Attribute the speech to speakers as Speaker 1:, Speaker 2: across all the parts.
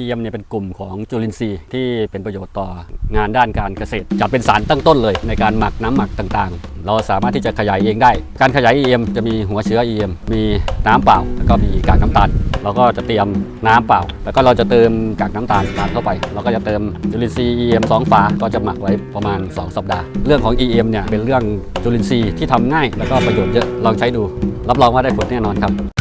Speaker 1: EM เนี่ยเป็นกลุ่มของจุลินทรีย์ที่เป็นประโยชน์ต่องานด้านการเกษตรจะเป็นสารตั้งต้นเลย ในการหมักน้ำหมักต่างๆ เราสามารถที่จะขยายเองได้ การขยาย EM จะมีหัวเชื้อ EM มีน้ำเปล่า แล้วก็มีกากน้ำตาลเราก็จะเตรียมน้ำเปล่า แล้วก็เราจะเติมกากน้ำตาลตามเข้าไป เราก็จะเติมจุลินทรีย์ EM 2ฝา ก็จะหมักไว้ประมาณ 2 สัปดาห์ เรื่องของ EM เนี่ยเป็นเรื่องจุลินทรีย์ที่ทำง่าย แล้วก็ประโยชน์เยอะ ลองใช้ดู รับรองว่าได้ผลแน่นอนครับ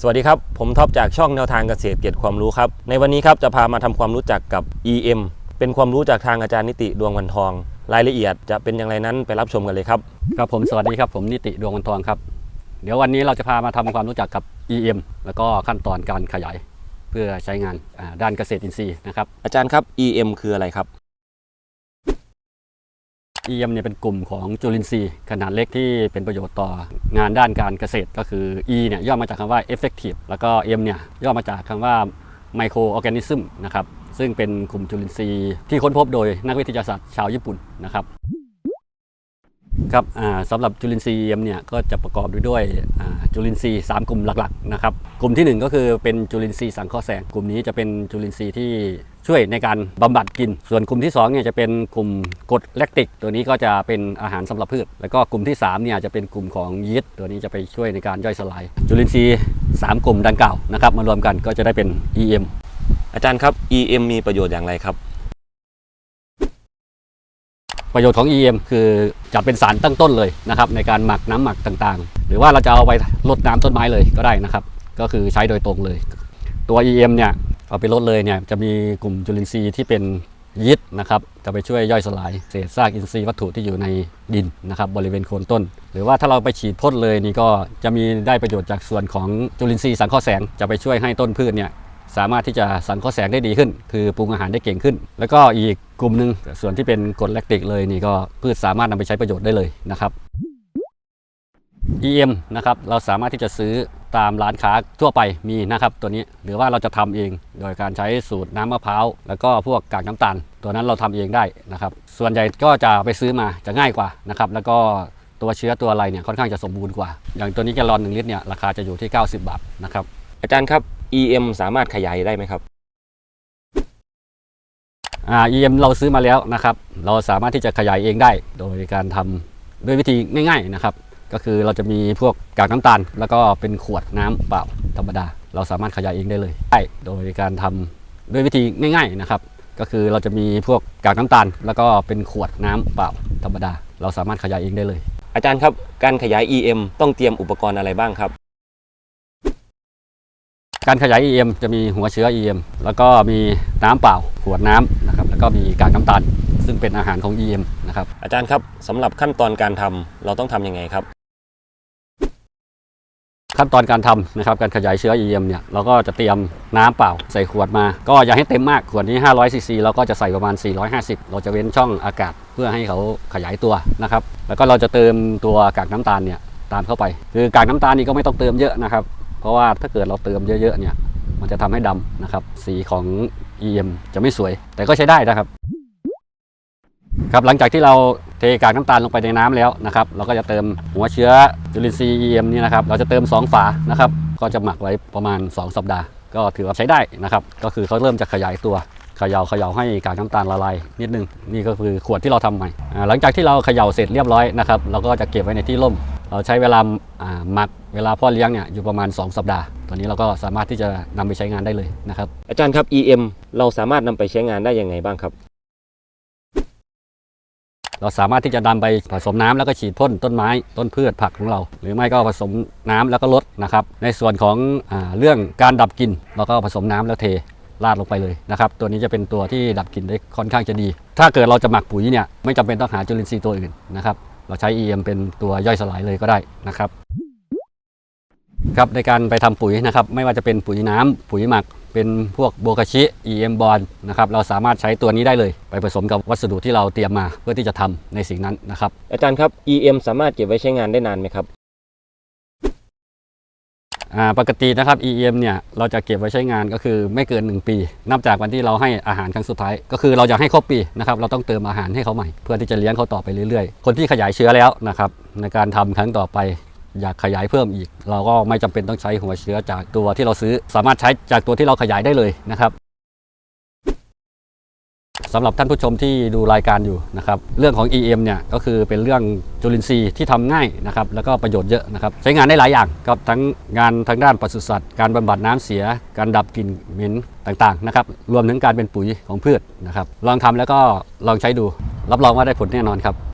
Speaker 2: สวัสดีครับ ผมท็อปจากช่องแนวทางเกษตรเกียรติความรู้ครับ ในวันนี้ครับจะพามาทำความรู้จักกับ EM เป็นความรู้จากทางอาจารย์นิติดวงวันทอง รายละเอียดจะเป็นอย่างไรนั้นไปรับชมกันเลยครับ
Speaker 1: ครับผมสวัสดีครับผมนิติดวงวันทองครับ เดี๋ยววันนี้เราจะพามาทำความรู้จักกับ EM แล้วก็ขั้นตอนการขยาย เพื่อใช้งานอ่าด้านเกษตรอินทรีย์นะครับ
Speaker 2: อาจารย์ครับ EM คืออะไรครับ
Speaker 1: EM เนี่ยเป็นกลุ่มของจุลินทรีย์ขนาดเล็กที่เป็นประโยชน์ต่องานด้านการเกษตรก็คือ E เนี่ยย่อมาจากคำว่า effective แล้วก็ M เนี่ยย่อมาจากคำว่า microorganism นะครับซึ่งเป็นกลุ่มจุลินทรีย์ที่ค้นพบโดยนักวิทยาศาสตร์ชาวญี่ปุ่นนะครับ ครับสำหรับจุลินทรีย์ EM เนี่ยก็จะประกอบด้วยด้วยจุลินทรีย์ 3 กลุ่มหลักๆนะครับกลุ่มทีหนึ่1 ก็คือเป็นจุลินทรีย์สังเคราะห์แสง กลุ่มนี้จะเป็นจุลินทรีย์ที่ช่วยในการบำบัดกิน ส่วนกลุ่มที่2เนี่ยจะเป็นกลุ่มกรดแลคติก ตัวนี้ก็จะเป็นอาหารสำหรับพืช แล้วก็กลุ่มที่3เนี่ยจะเป็นกลุ่มของยีสต์ตัวนี้จะไปช่วยในการย่อยสลาย จุลินทรีย์ 3 กลุ่มดังกล่าวนะครับมารวมกันก็จะได้เป็น EM
Speaker 2: อาจารย์ครับ EM มีประโยชน์อย่างไรครับ
Speaker 1: ประโยชน์ของ EM คือจะเป็นสารตั้งต้นเลยนะครับในการหมักน้ำหมักต่างๆ หรือว่าเราจะเอาไปลดน้ำต้นไม้เลยก็ได้นะครับ ก็คือใช้โดยตรงเลย ตัว EM เนี่ยเอาไปลดเลยเนี่ยจะมีกลุ่มจุลินทรีย์ที่เป็นยีสต์นะครับจะไปช่วยย่อยสลายเศษซากอินทรีย์วัตถุที่อยู่ในดินนะครับบริเวณโคนต้น หรือว่าถ้าเราไปฉีดพ่นเลยนี่ก็จะมีได้ประโยชน์จากส่วนของจุลินทรีย์สังเคราะห์แสงจะไปช่วยให้ต้นพืชเนี่ย สามารถที่จะสังเคราะห์แสงได้ดีขึ้น คือปรุงอาหารได้เก่งขึ้น แล้วก็อีกกลุ่มหนึ่งส่วนที่เป็นกรดแลคติกเลยนี่ก็พืชสามารถนำไปใช้ประโยชน์ได้เลยนะครับ EM นะครับเราสามารถที่จะซื้อตามร้านค้าทั่วไปมีนะครับตัวนี้หรือว่าเราจะทำเองโดยการใช้สูตรน้ำมะพร้าวแล้วก็พวกกากน้ำตาล ตัวนั้นเราทำเองได้นะครับ ส่วนใหญ่ก็จะไปซื้อมาจะง่ายกว่านะครับแล้วก็ตัวเชื้อตัวอะไรเนี่ยค่อนข้างจะสมบูรณ์กว่า อย่างตัวนี้แกลลอนหนึ่งลิตรเนี่ยราคาจะอยู่ที่ 90 บาทนะครับ
Speaker 2: อาจารย์ครับ EM สามารถขยายได้ไหมครับ
Speaker 1: อ่า EM เราซื้อมาแล้วนะครับ เราสามารถที่จะขยายเองได้ โดยการทำด้วยวิธีง่าย ๆนะครับ ก็คือเราจะมีพวกกากน้ำตาล แล้วก็เป็นขวดน้ำเปล่าธรรมดา เราสามารถขยายเองได้เลยได้โดยการทำด้วยวิธีง่ายๆนะครับ ก็คือเราจะมีพวกกากน้ำตาล แล้วก็เป็นขวดน้ำเปล่าธรรมดา เราสามารถขยายเองได้เลย
Speaker 2: อาจารย์ครับการขยาย EM ต้องเตรียมอุปกรณ์อะไรบ้างครับ
Speaker 1: การขยาย EM จะมีหัวเชื้อ EM แล้วก็มีน้ำเปล่าขวดน้ำนะครับแล้วก็มีกากน้ำตาล ซึ่งเป็นอาหารของ EM นะครับ
Speaker 2: อาจารย์ครับสำหรับขั้นตอนการทำเราต้องทำยังไงครับ
Speaker 1: ขั้นตอนการทำนะครับการขยายเชื้อ EM เนี่ยเราก็จะเตรียมน้ำเปล่าใส่ขวดมา ก็อย่าให้เต็มมากขวดนี้500ซีซีเราก็จะใส่ประมาณ 450 เราจะเว้นช่องอากาศเพื่อให้เขาขยายตัวนะครับแล้วก็เราจะเติมตัวกากน้ำตาลเนี่ยตามเข้าไป คือกากน้ำตาลนี่ก็ไม่ต้องเติมเยอะนะครับ เพราะว่าถ้าเกิดเราเติมเยอะๆเนี่ยมันจะทำให้ดำนะครับ สีของ EM จะไม่สวย แต่ก็ใช้ได้นะครับครับหลังจากที่เราเทกากน้ำตาลลงไปในน้ำแล้วนะครับเราก็จะเติมหัวเชื้อจุลินทรีย์ EM นี่นะครับเราจะเติม 2 ฝานะครับก็จะหมักไว้ประมาณ 2 สัปดาห์ ก็ถือว่าใช้ได้นะครับก็คือเขาเริ่มจะขยายตัวเขย่าเขย่าให้กากน้ำตาลละลายนิดนึงนี่ก็คือขวดที่เราทำใหม่ หลังจากที่เราเขย่าเสร็จเรียบร้อยนะครับเราก็จะเก็บไว้ในที่ร่ม เราใช้เวลาอ่าหมักเวลาพ่อเลี้ยงเนี่ยอยู่ประมาณ 2 สัปดาห์ ตอนนี้เราก็สามารถที่จะนำไปใช้งานได้เลยนะครับ
Speaker 2: อาจารย์ครับ EM เราสามารถนำไปใช้งานได้ยังไงบ้างครับ
Speaker 1: เราสามารถที่จะนำไปผสมน้ำแล้วก็ฉีดพ่นต้นไม้ต้นพืชผักของเรา หรือไม่ก็ผสมน้ำแล้วก็ลดนะครับ ในส่วนของอาเรื่องการดับกลิ่นเราก็ผสมน้ำแล้วเทราดลงไปเลยนะครับ ตัวนี้จะเป็นตัวที่ดับกลิ่นได้ค่อนข้างจะดี ถ้าเกิดเราจะหมักปุ๋ยเนี่ยไม่จำเป็นต้องหาจุลินทรีย์ตัวอื่นนะครับ เราใช้ EM เป็นตัวย่อยสลายเลยก็ได้นะครับครับในการไปทำปุ๋ยนะครับ ไม่ว่าจะเป็นปุ๋ยน้ำปุ๋ยหมัก เป็นพวกโบกาชิ EM บอลนะครับเราสามารถใช้ตัวนี้ได้เลย ไปผสมกับวัสดุที่เราเตรียมมาเพื่อที่จะทำในสิ่งนั้นนะครับ
Speaker 2: อาจารย์ครับ EM สามารถเก็บไว้ใช้งานได้นานไหมครับ
Speaker 1: ปกตินะครับ EM เนี่ยเราจะเก็บไว้ใช้งานก็คือไม่เกิน 1 ปี นับจากวันที่เราให้อาหารครั้งสุดท้าย ก็คือเราอยากให้ครบปีนะครับเราต้องเติมอาหารให้เขาใหม่ เพื่อที่จะเลี้ยงเขาต่อไปเรื่อยๆ คนที่ขยายเชื้อแล้วนะครับในการทำครั้งต่อไปอยากขยายเพิ่มอีก เราก็ไม่จำเป็นต้องใช้หัวเชื้อจากตัวที่เราซื้อ สามารถใช้จากตัวที่เราขยายได้เลยนะครับ สำหรับท่านผู้ชมที่ดูรายการอยู่นะครับเรื่องของ EM เนี่ยก็คือเป็นเรื่องจุลินทรีย์ที่ทำง่ายนะครับแล้วก็ประโยชน์เยอะนะครับใช้งานได้หลายอย่างครับทั้งงานทางด้านปศุสัตว์ การบำบัดน้ำเสีย การดับกลิ่นเหม็นต่างๆนะครับรวมถึงการเป็นปุ๋ยของพืชนะครับลองทำแล้วก็ลองใช้ดูรับรองว่าได้ผลแน่นอนครับ